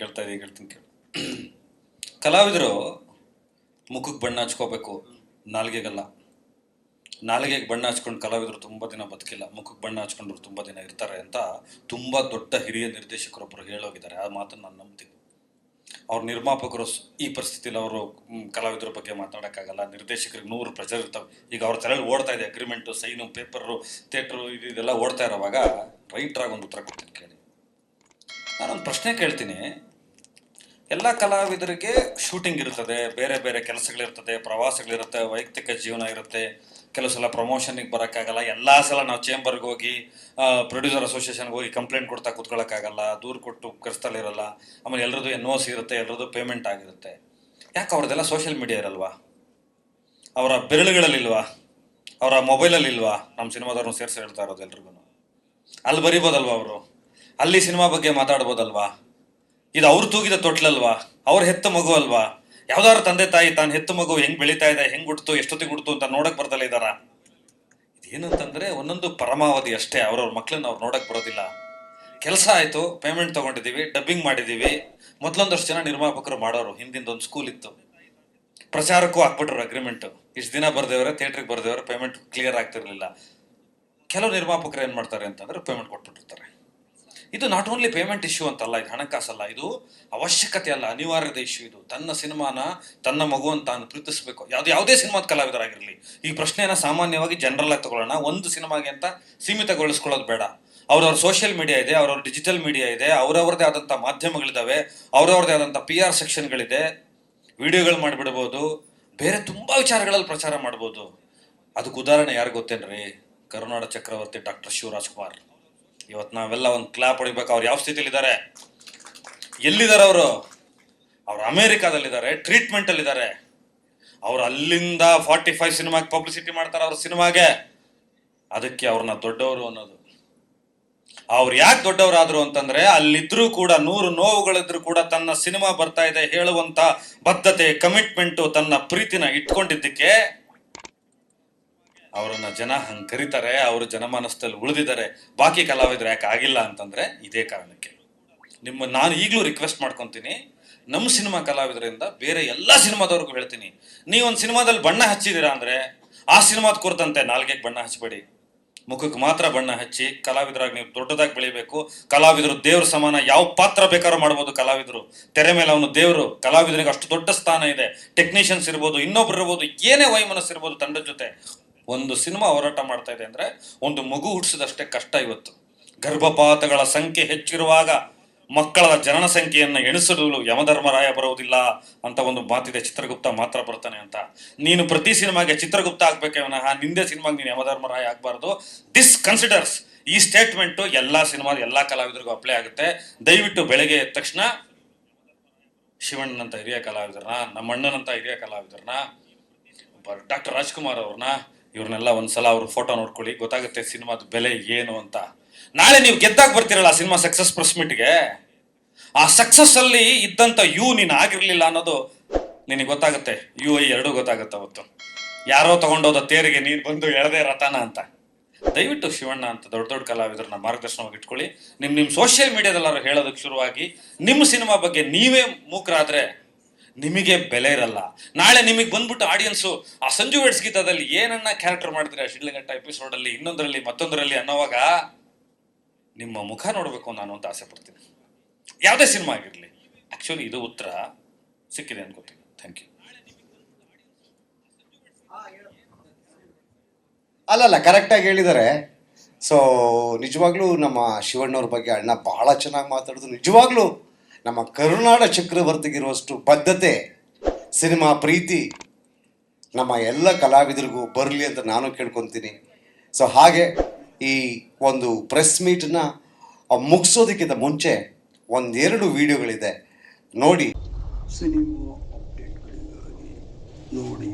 ಕೇಳ್ತಾ ಇದೀನಿ, ಕೇಳ್ತೀನಿ ಕೇಳು ಕಲಾವಿದರು ಮುಖಕ್ಕೆ ಬಣ್ಣ ಹಚ್ಕೋಬೇಕು, ನಾಲ್ಗೆಗಲ್ಲ. ನಾಲ್ಗೆಗೆ ಬಣ್ಣ ಹಚ್ಕೊಂಡು ಕಲಾವಿದರು ತುಂಬ ದಿನ ಬದುಕಿಲ್ಲ ಮುಖಕ್ಕೆ ಬಣ್ಣ ಹಚ್ಕೊಂಡ್ರು ತುಂಬ ದಿನ ಇರ್ತಾರೆ ಅಂತ ತುಂಬ ದೊಡ್ಡ ಹಿರಿಯ ನಿರ್ದೇಶಕರೊಬ್ಬರು ಹೇಳೋಗಿದ್ದಾರೆ. ಆ ಮಾತನ್ನು ನಾನು ನಂಬ್ತೀನಿ. ಅವ್ರ ನಿರ್ಮಾಪಕರು ಈ ಪರಿಸ್ಥಿತಿಲಿ ಅವರು ಕಲಾವಿದರ ಬಗ್ಗೆ ಮಾತಾಡೋಕ್ಕಾಗಲ್ಲ. ನಿರ್ದೇಶಕರಿಗೆ ನೂರು ಪ್ರೆಷರ್ ಇರ್ತವೆ. ಈಗ ಅವ್ರ ತಲೆಯಲ್ಲಿ ಓಡ್ತಾ ಇದೆ ಅಗ್ರಿಮೆಂಟು ಸೈನು ಪೇಪರು ಥಿಯೇಟ್ರು ಇದು ಇದೆಲ್ಲ ಓಡ್ತಾ ಇರೋವಾಗ ರೈಟ್ರಾಗಿ ಒಂದು ಉತ್ತರ ಕೊಡ್ತೀನಿ ನಾನೊಂದು ಪ್ರಶ್ನೆ ಕೇಳ್ತೀನಿ. ಎಲ್ಲ ಕಲಾವಿದರಿಗೆ ಶೂಟಿಂಗ್ ಇರ್ತದೆ, ಬೇರೆ ಬೇರೆ ಕೆಲಸಗಳಿರ್ತದೆ, ಪ್ರವಾಸಗಳಿರುತ್ತೆ, ವೈಯಕ್ತಿಕ ಜೀವನ ಇರುತ್ತೆ, ಕೆಲವು ಸಲ ಪ್ರಮೋಷನ್ಗೆ ಬರೋಕ್ಕಾಗಲ್ಲ, ಎಲ್ಲ ಸಲ ನಾವು ಚೇಂಬರ್ಗೆ ಹೋಗಿ ಪ್ರೊಡ್ಯೂಸರ್ ಅಸೋಸಿಯೇಷನ್ಗೆ ಹೋಗಿ ಕಂಪ್ಲೇಂಟ್ ಕೊಡ್ತಾ ಕೂತ್ಕೊಳ್ಳೋಕ್ಕಾಗಲ್ಲ ದೂರು ಕೊಟ್ಟು ಕರ್ಸ್ತಲ್ಲಿ ಇರಲ್ಲ, ಆಮೇಲೆ ಎಲ್ಲರದು ಎನ್ ಓ ಸಿ ಇರುತ್ತೆ, ಎಲ್ರದ್ದು ಪೇಮೆಂಟ್ ಆಗಿರುತ್ತೆ. ಯಾಕೆ ಅವ್ರದ್ದೆಲ್ಲ ಸೋಷಿಯಲ್ ಮೀಡಿಯಾ ಇರಲ್ವಾ? ಅವರ ಬೆರಳುಗಳಲ್ಲಿಲ್ವಾ? ಅವರ ಮೊಬೈಲಲ್ಲಿಲ್ವಾ ನಮ್ಮ ಸಿನಿಮಾದವ್ರನ್ನ ಸೇರಿಸಿ ಹೇಳ್ತಾ ಇರೋದು ಎಲ್ರಿಗೂ ಅಲ್ಲಿ ಬರಿಬೋದಲ್ವಾ ಅವರು? ಅಲ್ಲಿ ಸಿನಿಮಾ ಬಗ್ಗೆ ಮಾತಾಡ್ಬೋದಲ್ವಾ? ಇದು ಅವ್ರು ತೂಗಿದ ತೊಟ್ಲಲ್ವಾ? ಅವ್ರ ಹೆತ್ತ ಮಗು ಅಲ್ವಾ? ಯಾವ್ದಾದ್ರು ತಂದೆ ತಾಯಿ ತಾನು ಹೆತ್ತ ಮಗು ಹೆಂಗ್ ಬೆಳೀತಾ ಇದೆ, ಹೆಂಗ್ ಹುಡ್ತು ಎಷ್ಟೊತ್ತಿಗೆ ಹುಡ್ತು ಅಂತ ನೋಡಕ್ ಬರ್ತಲ್ಲ ಇದಾರ? ಇದೇನು ಅಂತಂದ್ರೆ ಒಂದೊಂದು ಪರಮಾವಧಿ ಅಷ್ಟೇ, ಅವ್ರವ್ರ ಮಕ್ಳನ್ನ ಅವ್ರು ನೋಡಕ್ ಬರೋದಿಲ್ಲ. ಕೆಲಸ ಆಯ್ತು ಪೇಮೆಂಟ್ ತಗೊಂಡಿದೀವಿ ಡಬ್ಬಿಂಗ್ ಮಾಡಿದೀವಿ ಮೊದ್ಲೊಂದಷ್ಟು ಜನ ನಿರ್ಮಾಪಕರು ಮಾಡೋರು, ಹಿಂದಿಂದ ಒಂದು ಸ್ಕೂಲ್ ಇತ್ತು. ಪ್ರಚಾರಕ್ಕೂ ಹಾಕ್ಬಿಟ್ರು ಅಗ್ರಿಮೆಂಟ್ ಇಷ್ಟು ದಿನ ಬರ್ದೇವ್ರೆ ಥಿಯೇಟ್ರಿಗೆ ಬರ್ದೇವ್ರೆ ಪೇಮೆಂಟ್ ಕ್ಲಿಯರ್ ಆಗ್ತಿರ್ಲಿಲ್ಲ. ಕೆಲವು ನಿರ್ಮಾಪಕರು ಏನ್ ಮಾಡ್ತಾರೆ ಅಂತಂದ್ರೆ ಪೇಮೆಂಟ್ ಕೊಟ್ಬಿಟ್ಟಿರ್ತಾರೆ ಇದು ನಾಟ್ ಓನ್ಲಿ ಪೇಮೆಂಟ್ ಇಶ್ಯೂ ಅಂತಲ್ಲ, ಇದು ಹಣಕಾಸಲ್ಲ, ಇದು ಅವಶ್ಯಕತೆ ಅಲ್ಲ, ಅನಿವಾರ್ಯದ ಇಶ್ಯೂ ಇದು. ತನ್ನ ಸಿನಿಮಾನ ತನ್ನ ಮಗುವನ್ನು ತಾನು ಪ್ರೀತಿಸಬೇಕು. ಯಾವ್ದು ಯಾವುದೇ ಸಿನಿಮಾದ ಕಲಾವಿದರಾಗಿರಲಿ. ಈ ಪ್ರಶ್ನೆಯನ್ನ ಸಾಮಾನ್ಯವಾಗಿ ಜನರಲ್ ಆಗಿ ತಗೊಳ್ಳೋಣ. ಒಂದು ಸಿನಿಮಾಗೆ ಅಂತ ಸೀಮಿತಗೊಳಿಸ್ಕೊಳ್ಳೋದು ಬೇಡ. ಅವ್ರವ್ರ ಸೋಷಿಯಲ್ ಮೀಡಿಯಾ ಇದೆ, ಅವ್ರವ್ರ ಡಿಜಿಟಲ್ ಮೀಡಿಯಾ ಇದೆ ಅವ್ರವ್ರದೇ ಆದಂಥ ಮಾಧ್ಯಮಗಳಿದ್ದಾವೆ ಅವ್ರವ್ರದೇ ಆದಂಥ ಪಿ ಆರ್ ಸೆಕ್ಷನ್ಗಳಿದೆ ವಿಡಿಯೋಗಳು ಮಾಡಿಬಿಡ್ಬೋದು. ಬೇರೆ ತುಂಬಾ ವಿಚಾರಗಳಲ್ಲಿ ಪ್ರಚಾರ ಮಾಡ್ಬೋದು. ಅದಕ್ಕೆ ಉದಾಹರಣೆ ಯಾರು ಗೊತ್ತೇನ್ರಿ? ಕರುನಾಡ ಚಕ್ರವರ್ತಿ ಡಾಕ್ಟರ್ ಶಿವರಾಜ್ ಕುಮಾರ್ ಇವತ್ತು ನಾವೆಲ್ಲ ಒಂದು ಕ್ಲಾಪ್ ಹೊಡಿಬೇಕು. ಅವ್ರು ಯಾವ ಸ್ಥಿತಿಲಿದ್ದಾರೆ? ಎಲ್ಲಿದ್ದಾರೆ ಅವರು? ಅವ್ರು ಅಮೇರಿಕಾದಲ್ಲಿದ್ದಾರೆ ಟ್ರೀಟ್ಮೆಂಟ್ ಅಲ್ಲಿದ್ದಾರೆ ಅವ್ರು ಅಲ್ಲಿಂದ ಫಾರ್ಟಿ ಫೈವ್ ಸಿನಿಮಾಗೆ ಪಬ್ಲಿಸಿಟಿ ಮಾಡ್ತಾರೆ ಅವ್ರ ಸಿನಿಮಾಗೆ. ಅದಕ್ಕೆ ಅವ್ರನ್ನ ದೊಡ್ಡವರು ಅನ್ನೋದು. ಅವ್ರು ಯಾಕೆ ದೊಡ್ಡವರಾದ್ರು ಅಂತಂದ್ರೆ, ಅಲ್ಲಿದ್ರು ಕೂಡ, ನೂರು ನೋವುಗಳಿದ್ರು ಕೂಡ ತನ್ನ ಸಿನಿಮಾ ಬರ್ತಾ ಇದೆ ಹೇಳುವಂತ ಬದ್ಧತೆ ಕಮಿಟ್ಮೆಂಟ್ ತನ್ನ ಪ್ರೀತಿನ ಇಟ್ಕೊಂಡಿದ್ದಕ್ಕೆ ಅವರನ್ನ ಜನ ಹಂಗ್ ಕರೀತಾರೆ, ಅವರು ಜನಮಾನಸದಲ್ಲಿ ಉಳಿದಿದ್ದಾರೆ. ಬಾಕಿ ಕಲಾವಿದ್ರು ಯಾಕೆ ಆಗಿಲ್ಲ ಅಂತಂದ್ರೆ ಇದೇ ಕಾರಣಕ್ಕೆ. ನಿಮ್ಮ ನಾನು ಈಗಲೂ ರಿಕ್ವೆಸ್ಟ್ ಮಾಡ್ಕೊತೀನಿ ನಮ್ಮ ಸಿನಿಮಾ ಕಲಾವಿದರಿಂದ ಬೇರೆ ಎಲ್ಲ ಸಿನಿಮಾದವ್ರಿಗೂ ಹೇಳ್ತೀನಿ. ನೀವೊಂದು ಸಿನಿಮಾದಲ್ಲಿ ಬಣ್ಣ ಹಚ್ಚಿದ್ದೀರಾ ಅಂದ್ರೆ, ಆ ಸಿನಿಮಾದ ಕುರಿತಂತೆ ನಾಲ್ಗೆಗೆ ಬಣ್ಣ ಹಚ್ಚಬೇಡಿ ಮುಖಕ್ಕೆ ಮಾತ್ರ ಬಣ್ಣ ಹಚ್ಚಿ, ಕಲಾವಿದರಾಗಿ ನೀವು ದೊಡ್ಡದಾಗಿ ಬೆಳಿಬೇಕು. ಕಲಾವಿದರು ದೇವ್ರ ಸಮಾನ, ಯಾವ ಪಾತ್ರ ಬೇಕಾದ್ರೂ ಮಾಡ್ಬೋದು ಕಲಾವಿದರು. ತೆರೆ ಮೇಲೆ ಅವನು ದೇವರು, ಕಲಾವಿದರಿಗೆ ಅಷ್ಟು ದೊಡ್ಡ ಸ್ಥಾನ ಇದೆ. ಟೆಕ್ನಿಷಿಯನ್ಸ್ ಇರ್ಬೋದು, ಇನ್ನೊಬ್ರು ಇರ್ಬೋದು, ಏನೇ ವೈಮನಸ್ ಇರ್ಬೋದು ತಂಡದ ಜೊತೆ. ಒಂದು ಸಿನಿಮಾ ಹೋರಾಟ ಮಾಡ್ತಾ ಇದೆ ಅಂದ್ರೆ ಒಂದು ಮಗು ಹುಟ್ಟಿಸಿದಷ್ಟೇ ಕಷ್ಟ ಇವತ್ತು. ಗರ್ಭಪಾತಗಳ ಸಂಖ್ಯೆ ಹೆಚ್ಚಿರುವಾಗ ಮಕ್ಕಳ ಜನನ ಸಂಖ್ಯೆಯನ್ನು ಎಣಿಸಲು ಯಮಧರ್ಮರಾಯ ಬರುವುದಿಲ್ಲ ಅಂತ ಒಂದು ಮಾತಿದೆ. ಚಿತ್ರಗುಪ್ತ ಮಾತ್ರ ಬರ್ತಾನೆ ಅಂತ. ನೀನು ಪ್ರತಿ ಸಿನಿಮಾಗೆ ಚಿತ್ರಗುಪ್ತ ಆಗ್ಬೇಕೆ ವಿನಃ, ನಿಂದೆ ಸಿನಿಮಾಗೆ ನೀನು ಯಮಧರ್ಮರಾಯ ಆಗಬಾರ್ದು. ದಿಸ್ ಕನ್ಸಿಡರ್ಸ್ ಈ ಸ್ಟೇಟ್ಮೆಂಟ್ ಎಲ್ಲಾ ಸಿನಿಮಾದ ಎಲ್ಲಾ ಕಲಾವಿದರಿಗೂ ಅಪ್ಲೈ ಆಗುತ್ತೆ. ದಯವಿಟ್ಟು ಬೆಳಗ್ಗೆ ಎದ್ದ ತಕ್ಷಣ ಶಿವಣ್ಣನಂತ ಹಿರಿಯ ಕಲಾವಿದರನ್ನ ನಮ್ಮ ಅಣ್ಣನಂತ ಹಿರಿಯ ಕಲಾವಿದರನ್ನ, ಡಾಕ್ಟರ್ ರಾಜ್ಕುಮಾರ್ ಅವ್ರನ್ನ ಇವ್ರನ್ನೆಲ್ಲ ಒಂದ್ಸಲ ಅವ್ರ ಫೋಟೋ ನೋಡ್ಕೊಳ್ಳಿ. ಗೊತ್ತಾಗುತ್ತೆ ಸಿನಿಮಾದ ಬೆಲೆ ಏನು ಅಂತ. ನಾಳೆ ನೀವು ಗೆದ್ದಾಗ ಬರ್ತೀರಲ್ಲ ಸಿನಿಮಾ ಸಕ್ಸಸ್ ಪ್ರೆಸ್ ಮೀಟ್ಗೆ ಆ ಸಕ್ಸಸ್ ಅಲ್ಲಿ ಇದ್ದಂತ ಯು ನೀನ್ ಆಗಿರ್ಲಿಲ್ಲ ಅನ್ನೋದು ನಿನಗೆ ಗೊತ್ತಾಗುತ್ತೆ. ಯು ಐ ಎರಡೂ ಗೊತ್ತಾಗುತ್ತೆ ಅವತ್ತು. ಯಾರೋ ತಗೊಂಡೋದ ತೇರಿಗೆ ನೀನ್ ಬಂದು ಎಳದೆ ರಥನ ಅಂತ. ದಯವಿಟ್ಟು ಶಿವಣ್ಣ ಅಂತ ದೊಡ್ಡ ದೊಡ್ಡ ಕಲಾವಿದರನ್ನ ಮಾರ್ಗದರ್ಶನವಾಗಿ ಇಟ್ಕೊಳ್ಳಿ. ನಿಮ್ ನಿಮ್ ಸೋಷಿಯಲ್ ಮೀಡಿಯಾದಲ್ಲಾರು ಹೇಳೋದಕ್ಕೆ ಶುರುವಾಗಿ ನಿಮ್ಮ ಸಿನಿಮಾ ಬಗ್ಗೆ ನೀವೇ ಮೂಕರಾದ್ರೆ ನಿಮಗೆ ಬೆಲೆ ಇರಲ್ಲ. ನಾಳೆ ನಿಮಗೆ ಬಂದ್ಬಿಟ್ಟು ಆಡಿಯನ್ಸು ಆ ಸಂಜು ವೇಡ್ಸ್ ಗೀತದಲ್ಲಿ ಏನನ್ನ ಕ್ಯಾರೆಕ್ಟರ್ ಮಾಡಿದ್ರೆ ಶಿಡ್ಲಘಟ್ಟ ಎಪಿಸೋಡಲ್ಲಿ ಇನ್ನೊಂದರಲ್ಲಿ, ಮತ್ತೊಂದರಲ್ಲಿ ಅನ್ನೋವಾಗ ನಿಮ್ಮ ಮುಖ ನೋಡಬೇಕು ನಾನು ಅಂತ ಆಸೆ ಪಡ್ತೀನಿ. ಯಾವುದೇ ಸಿನಿಮಾ ಆಗಿರಲಿ. ಆ್ಯಕ್ಚುಲಿ ಇದು ಉತ್ತರ ಸಿಕ್ಕಿದೆ ಅನ್ಕೋತೀನಿ ಥ್ಯಾಂಕ್ ಯು ಅಲ್ಲಲ್ಲ ಕರೆಕ್ಟಾಗಿ ಹೇಳಿದ್ದಾರೆ ಸೊ ನಿಜವಾಗ್ಲೂ ನಮ್ಮ ಶಿವಣ್ಣವ್ರ ಬಗ್ಗೆ ಅಣ್ಣ ಬಹಳ ಚೆನ್ನಾಗಿ ಮಾತಾಡೋದು ನಿಜವಾಗ್ಲೂ ನಮ್ಮ ಕರುನಾಡ ಚಕ್ರವರ್ತಿಗಿರುವಷ್ಟು ಬದ್ಧತೆ, ಸಿನಿಮಾ ಪ್ರೀತಿ, ನಮ್ಮ ಎಲ್ಲ ಕಲಾವಿದರಿಗೂ ಬರಲಿ ಅಂತ ನಾನು ಕೇಳ್ಕೊತೀನಿ. ಸೊ ಹಾಗೆ ಈ ಒಂದು ಪ್ರೆಸ್ ಮೀಟನ್ನ ಮುಗಿಸೋದಕ್ಕಿಂತ ಮುಂಚೆ ಒಂದೆರಡು ವಿಡಿಯೋಗಳಿದೆ. ನೋಡಿ. ಸಿನಿಮಾ ಅಪ್ಡೇಟ್ಗಳಿಗಾಗಿ ನೋಡಿ